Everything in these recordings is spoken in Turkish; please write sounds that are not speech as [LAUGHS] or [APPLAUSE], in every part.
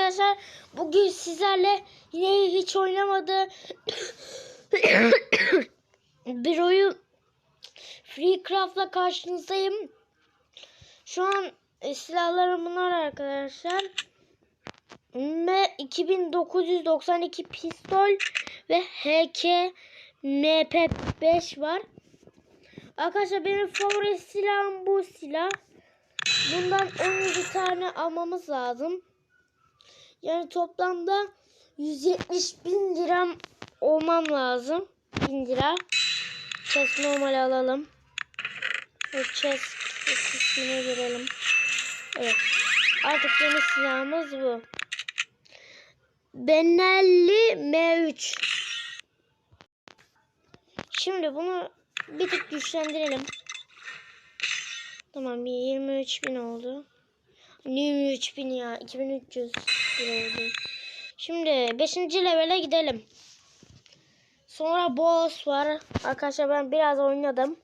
arkadaşlar. Bugün sizlerle yine hiç oynamadı [COUGHS] bir oyun Freecraft'la karşınızdayım. Şu an e, silahlarım bunlar arkadaşlar. M 2992 pistol ve HK MP5 var. Arkadaşlar benim favori silahım bu silah. Bundan 17 tane almamız lazım. Yani toplamda 170 bin lira olmam lazım. 1000 lira. Chest normal alalım. Bu chest kısmına girelim. Evet. Artık yeni silahımız bu. Benelli M3. Şimdi bunu bir tık güçlendirelim. Tamam 23 bin oldu. 23 bin ya 2300 lira oldu. Şimdi 5. levele gidelim. Sonra boss var. Arkadaşlar ben biraz oynadım.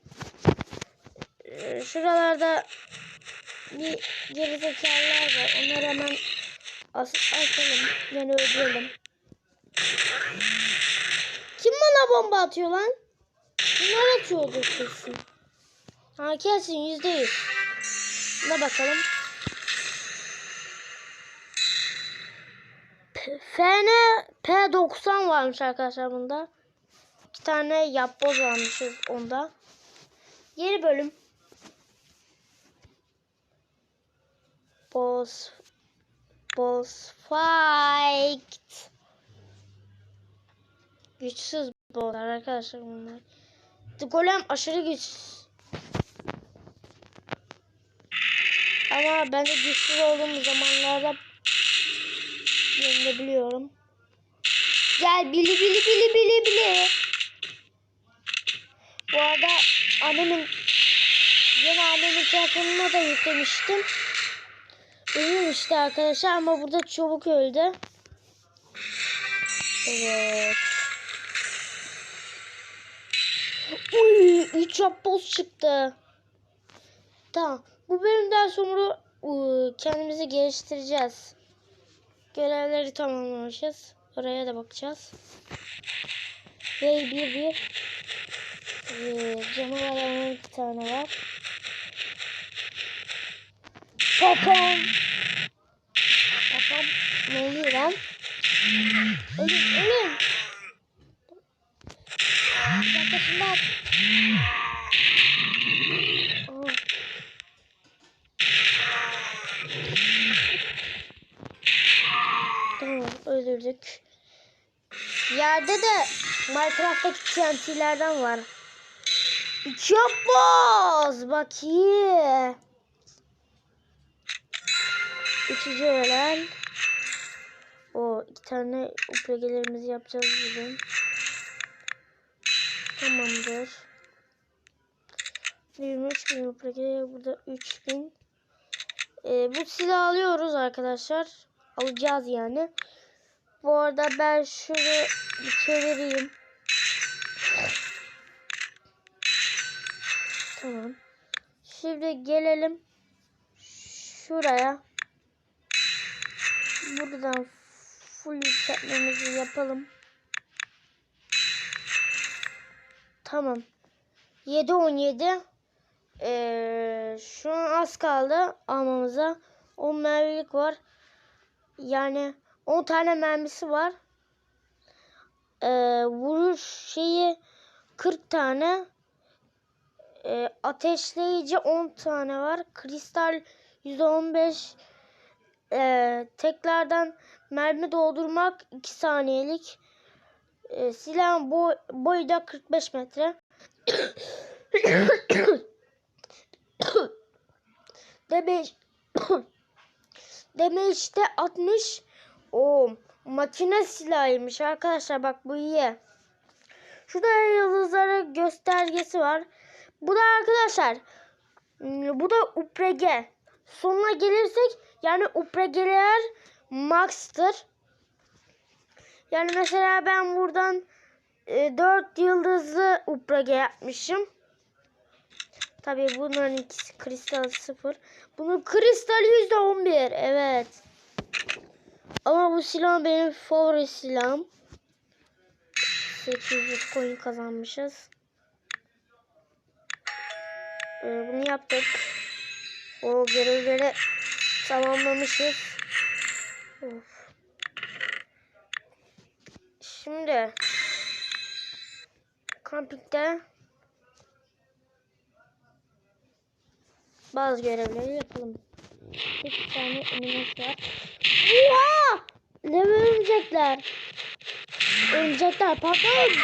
Ee, Şuralarda bir gerizekalılar var. Onları hemen as atalım. Yani öldürelim. Kim bana bomba atıyor lan? Bunlar atıyordu kesin. Ha kesin yüzde yüz. Ne bakalım. FN P90 varmış arkadaşlar bunda. İki tane yapboz varmışız onda. Yeni bölüm. Boss Boss Fight. Güçsüz bosslar arkadaşlar bunlar. The Golem aşırı güçsüz. Ama ben de güçsüz olduğum zamanlarda yenilebiliyorum. Gel bili bili bili bili bili. Bu arada annemin yeni annemin telefonuna da yüklemiştim. Ölmüştü arkadaşlar ama burada çabuk öldü. Evet. Uy, 3 yapboz çıktı. Tamam. Bu bölümden sonra ıı, kendimizi geliştireceğiz. Görevleri tamamlamışız. Oraya da bakacağız. Ve bir bir ee, canavarların iki tane var. Papam. Papam. Ne oluyor lan? Ölüm, ölüm. Bir dakika şimdi at. Aa. Tamam öldürdük. Yerde de Minecraft'taki TNT'lerden var. Yapboz bakayım. Üçüncü öğlen. O iki tane uplegelerimizi yapacağız bugün. Tamamdır. 23 bin uplegeye burada 3 bin. Ee, bu silahı alıyoruz arkadaşlar. Alacağız yani. Bu arada ben şunu bir çevireyim. Tamam. Şimdi gelelim şuraya. Buradan full yükseltmemizi yapalım. Tamam. 7 17 ee, şu an az kaldı almamıza. 10 mermilik var. Yani 10 tane mermisi var. Ee, vuruş şeyi 40 tane. Ee, ateşleyici 10 tane var. Kristal %15 ee, tekrardan mermi doldurmak 2 saniyelik. Ee, silahın boy, boyu da 45 metre. Demek işte 60 o makine silahıymış arkadaşlar bak bu iyi. Şurada yıldızları göstergesi var. Bu da arkadaşlar hmm, bu da uprege. Sonuna gelirsek yani upregeler max'tır. Yani mesela ben buradan e, 4 yıldızlı uprege yapmışım. Tabii bunların ikisi kristal sıfır. Bunun kristali yüzde on bir. Evet. Ama bu silah benim favori silahım. 800 coin kazanmışız. Ee, bunu yaptık. O görevleri tamamlamışız. Of. Şimdi kampikte bazı görevleri yapalım. Bir tane önümüz var. Oha! Ne örümcekler? Örümcekler patlayın.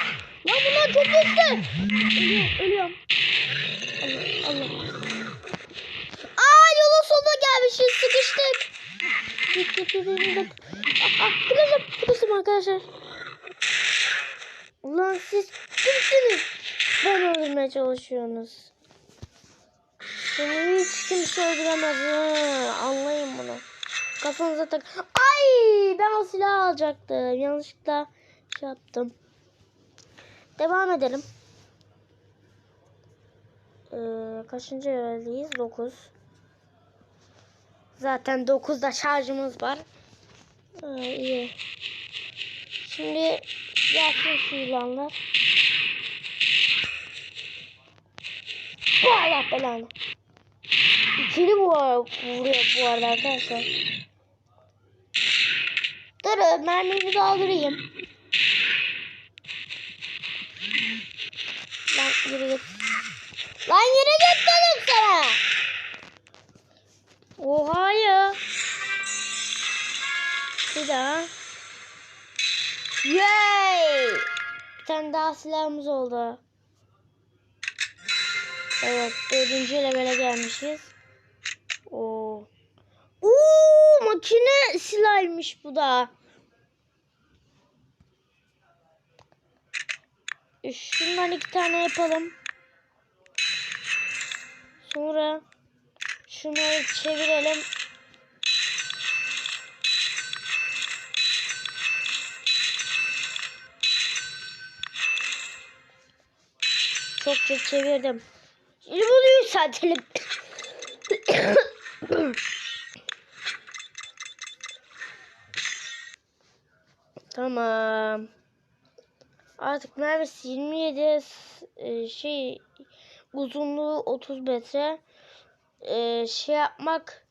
Lan bunlar çok güçlü. Ölüyorum, ölüyorum. Allah, Allah. Aa yolun sonuna gelmişiz. Sıkıştık. Git git git git. git. Sıkıştım, sıkıştım arkadaşlar. Ulan siz kimsiniz? Ben öldürmeye çalışıyorsunuz. Seni hiç kimse öldüremez. ha. Anlayın bunu. Kafanıza tak. Ay ben o silahı alacaktım. Yanlışlıkla şey yaptım. Devam edelim. Ee, kaçıncı leveldeyiz? 9. Zaten 9'da şarjımız var. Ee, iyi. Şimdi gelsin şu ilanlar. Bu Allah belanı. İkili bu vuruyor bu arada arkadaşlar. Dur mermimi doldurayım. Lan yürü git. Lan yürü git dedim. Oha ya. Bir daha. Yay! Bir tane daha silahımız oldu. Evet, dördüncü levele gelmişiz. Oo. Oo, makine silahıymış bu da. Şundan iki tane yapalım. Sonra şunu çevirelim. Çokça çevirdim. Şimdi bunu yükseltelim. tamam. Artık mermisi 27 e, şey uzunluğu 30 metre. E, şey yapmak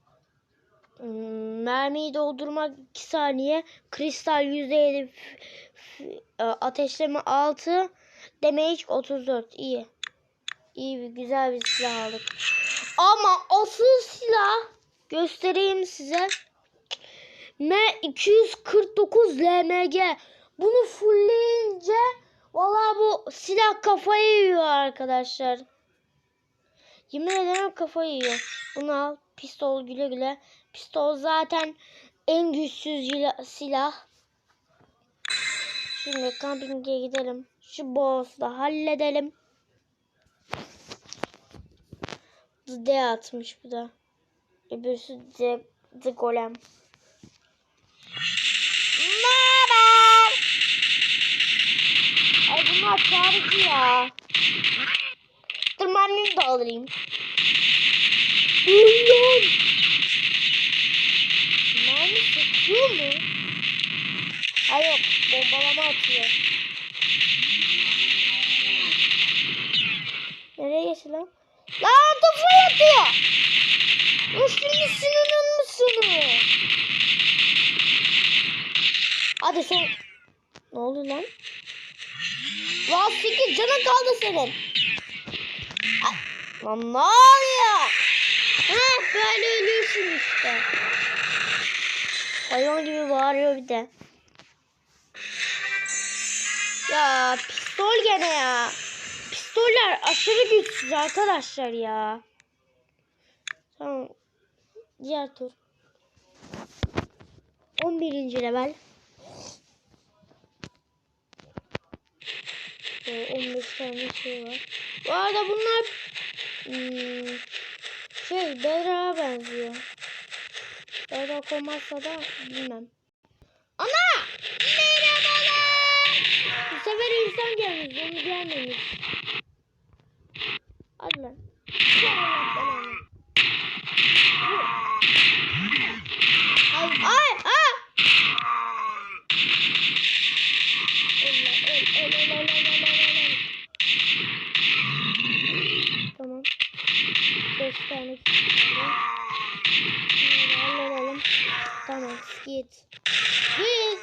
mermiyi doldurmak 2 saniye. Kristal %7 f- f- e, ateşleme 6 damage 34 iyi. İyi bir güzel bir silah aldık. Ama asıl silah göstereyim size. M249 LMG. Bunu fullleyince valla bu silah kafayı yiyor arkadaşlar. Yemin ederim kafayı yiyor. Bunu al. Pistol güle güle. Pistol zaten en güçsüz silah. Şimdi kampinge gidelim. Şu boss'u da halledelim. D atmış bu da. Öbürsü D, D golem. Merhaba. Ay bunlar çağırıcı ya. Dur mermimi de alayım. Ulan. Mermi sıkıyor mu? Ay yok bombalama atıyor. Nereye geçti lan? Lan topu yatıyor. Üstünü sınırın mısın? Hadi son. Ne oldu lan? Lan sekiz canın kaldı senin. Lan ne oluyor? Heh böyle ölüyorsun işte. Hayvan gibi bağırıyor bir de. Ya pistol gene ya. Pistoller aşırı güçsüz arkadaşlar ya. Tamam. Diğer tur. 11. level. Ee, 15 tane şey var. Bu arada bunlar hmm, şey Bedrock'a benziyor. Bedrock olmazsa da bilmem. Ana! Merhabalar! Bu sefer insan gelmiş. Onu gelmemiş. Hadi lan. Ay, ay! Şunları halledelim. Tamam git. Git.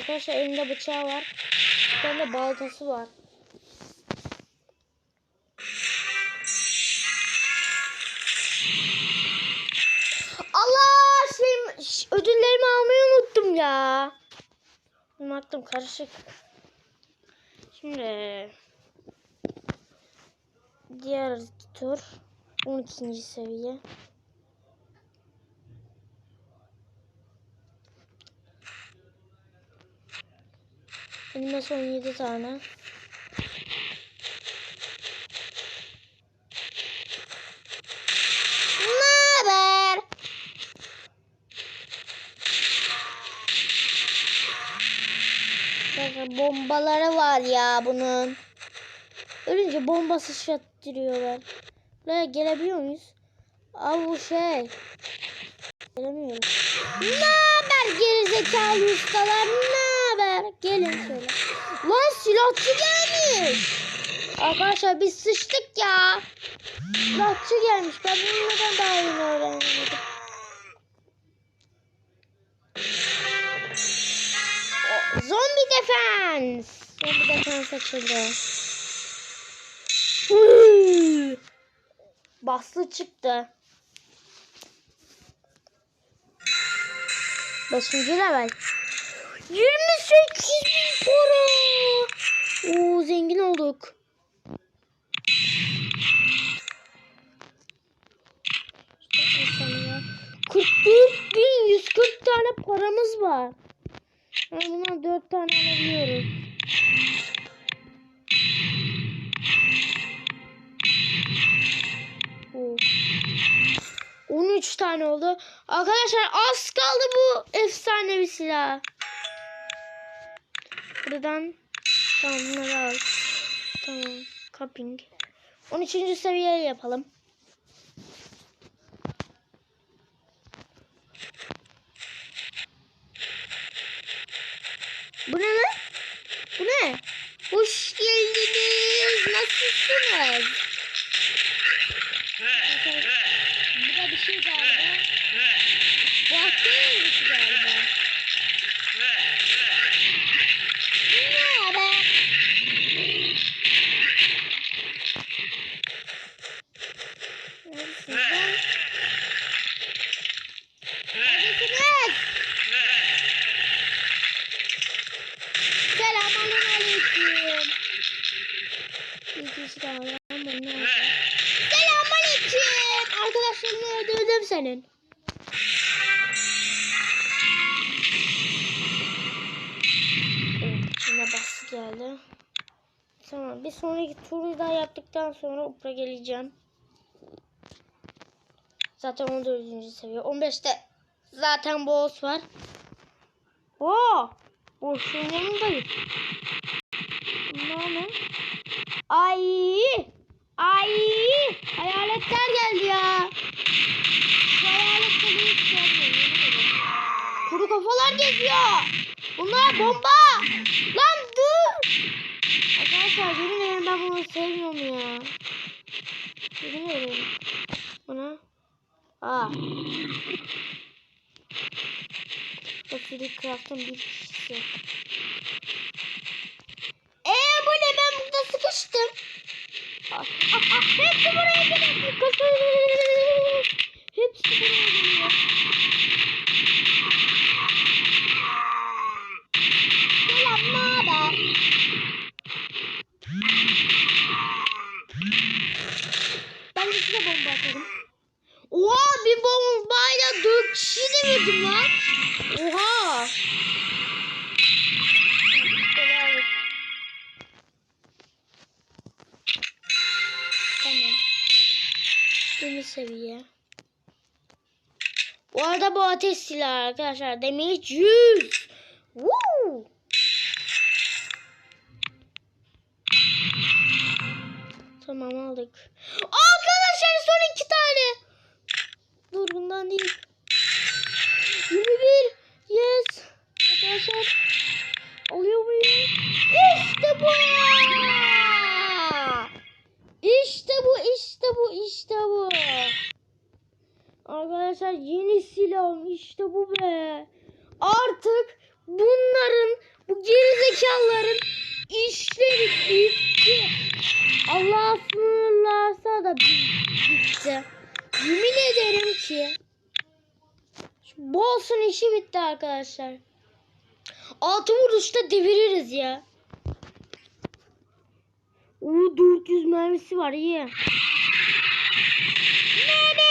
Arkadaşlar elinde bıçağı var. Bir tane de baltası var. Allah şeyim, ödüllerimi almayı unuttum ya. Unuttum karışık. Şimdi diğer tur 12. seviye. Elime son 7 tane. Bakın bombaları var ya bunun. Ölünce bomba sıçrattırıyorlar. Buraya gelebiliyor muyuz? Aa bu şey. Gelemiyoruz. Ne haber gerizekalı ustalar? Ne haber? Gelin şöyle. Lan silahçı gelmiş. Arkadaşlar biz sıçtık ya. Silahçı gelmiş. Ben bunu neden daha yeni öğrenmedim? O- Zombi defense. Zombi defense açıldı. Baslı çıktı. Beşinci level. 28 bin para. Oo zengin olduk. İşte o sana. 44 bin 140 tane paramız var. Yani bundan 4 tane alabiliyoruz. Oo. 13 tane oldu. Arkadaşlar az kaldı bu efsanevi silah. Buradan tamam bunları al. Tamam. Cupping. 13. seviyeyi yapalım. Bu ne lan? Bu ne? Hoş geldiniz. Nasılsınız? Bu da bir şey galiba. Bu hasta yavrusu galiba. Sonraki turu daha yaptıktan sonra upra geleceğim. Zaten 14. seviye. 15'te zaten boss var. Oo! Boşluğun yanındayız. Bunlar ne? Ay! Ay! Hayaletler geldi ya. Hayaletleri hiç. Kuru kafalar geziyor. Bunlar bomba. Lan. Arkadaşlar yemin ederim ben bunu sevmiyorum ya. Yemin ederim. Buna. Aa. O Craft'ın bir kişisi. Eee bu ne ben burada sıkıştım. Ah, ah, ah, hepsi buraya geliyor. Bu arada bu ateş silahı arkadaşlar. Damage 100. Woo! Tamam aldık. Arkadaşlar son iki tane. Dur bundan değil. 21. Yes. Arkadaşlar. Alıyor muyum? İşte bu. İşte bu, işte bu, işte bu. Arkadaşlar yeni silahım işte bu be. Artık bunların bu gerizekalıların işleri bitti. Allah sınırlarsa da bi- bitti. Yemin ederim ki şu boss'un işi bitti arkadaşlar. Altı vuruşta deviririz ya. Oo 400 mermisi var iyi. Nerede?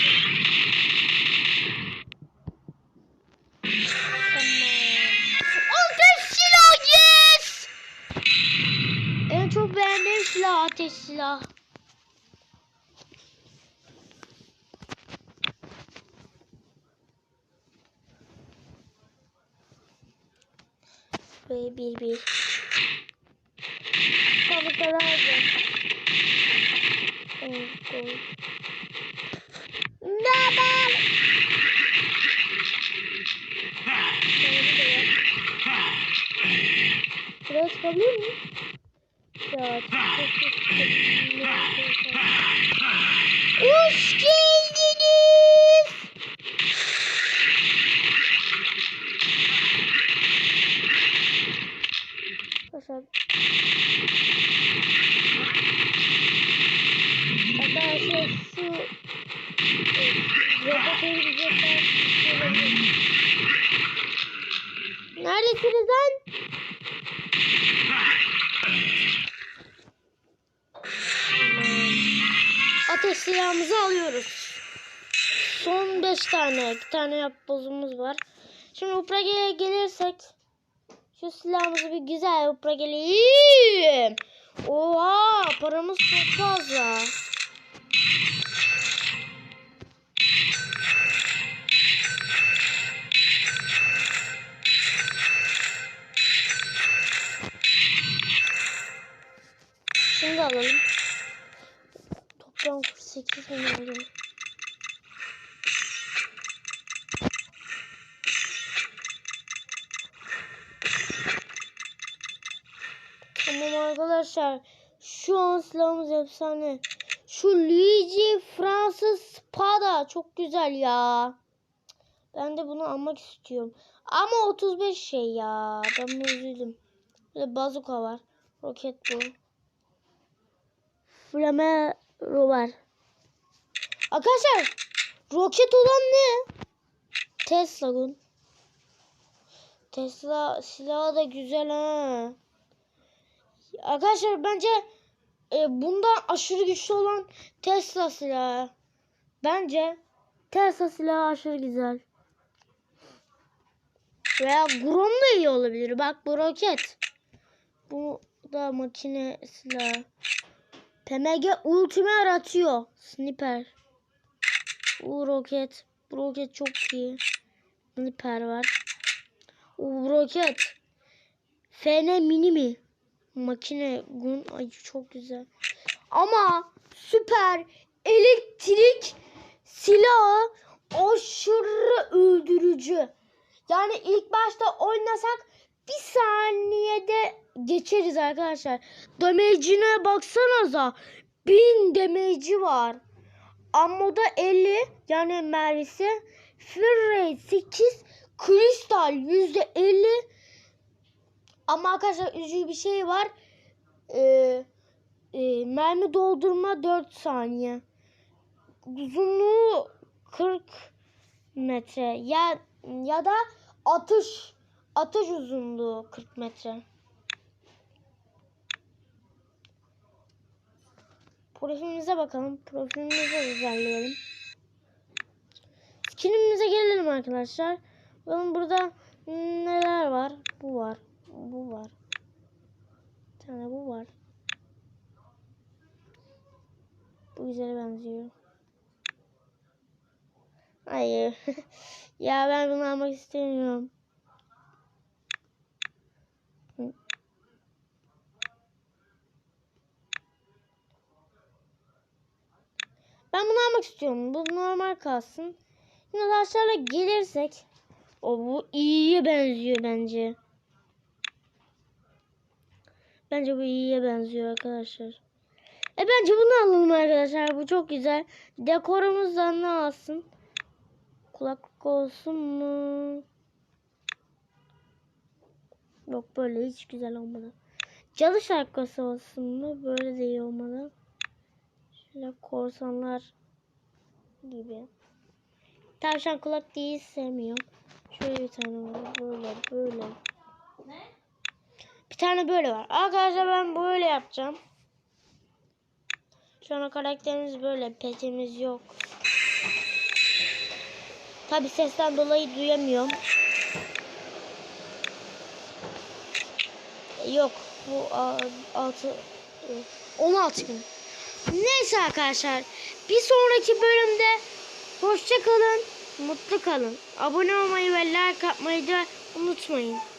bir bir. Kabukları alacağım. Evet, evet. Yap. Buraya çıkabiliyor muyum? Ya çok çok çok 5 tane. 2 tane yapbozumuz var. Şimdi Uprage'ye gelirsek şu silahımızı bir güzel Uprage'leyeyim. Oha paramız çok fazla. Şimdi alalım. Toplam 48 bin alalım. Tamam arkadaşlar. Şu an silahımız efsane. Şu Luigi Fransız Spada çok güzel ya. Ben de bunu almak istiyorum. Ama 35 şey ya. Ben üzüldüm. Bir de bazuka var. Roket bu. Flamero var. Arkadaşlar roket olan ne? Tesla gun. Tesla silahı da güzel ha. Arkadaşlar bence e, bundan aşırı güçlü olan Tesla silahı. Bence Tesla silahı aşırı güzel. Veya Grom da iyi olabilir. Bak bu roket. Bu da makine silahı. PMG ultime atıyor. Sniper. Bu roket. Bu roket çok iyi. Sniper var. Bu roket. FN mini mi? Makine gun. Ay çok güzel. Ama süper elektrik silahı aşırı öldürücü. Yani ilk başta oynasak bir saniyede geçeriz arkadaşlar. Damage'ine baksanıza. 1000 damage'i var. Ammo'da 50 yani mermisi. Fury 8 kristal %50 ama arkadaşlar üzücü bir şey var. Ee, e, mermi doldurma 4 saniye. Uzunluğu 40 metre. Ya ya da atış atış uzunluğu 40 metre. Profilimize bakalım. Profilimizi düzenleyelim. Skinimize gelelim arkadaşlar. Bakın burada neler var? Bu var bu var. Bir tane bu var. Bu güzele benziyor. Hayır. [LAUGHS] ya ben bunu almak istemiyorum. Ben bunu almak istiyorum. Bu normal kalsın. Yine aşağıda gelirsek. O bu iyiye benziyor bence. Bence bu iyiye benziyor arkadaşlar. E bence bunu alalım arkadaşlar. Bu çok güzel. Dekorumuzdan ne alsın? Kulaklık olsun mu? Yok böyle hiç güzel olmadı. Cadı şarkısı olsun mu? Böyle de iyi olmadı. Şöyle korsanlar gibi. Tavşan kulak değil sevmiyorum. Şöyle bir tane var. Böyle böyle. Bir tane böyle var. Arkadaşlar ben böyle yapacağım. An karakterimiz böyle. Petimiz yok. Tabi sesten dolayı duyamıyorum. Yok. Bu 6 16 gün. Neyse arkadaşlar. Bir sonraki bölümde hoşça kalın. Mutlu kalın. Abone olmayı ve like atmayı da unutmayın.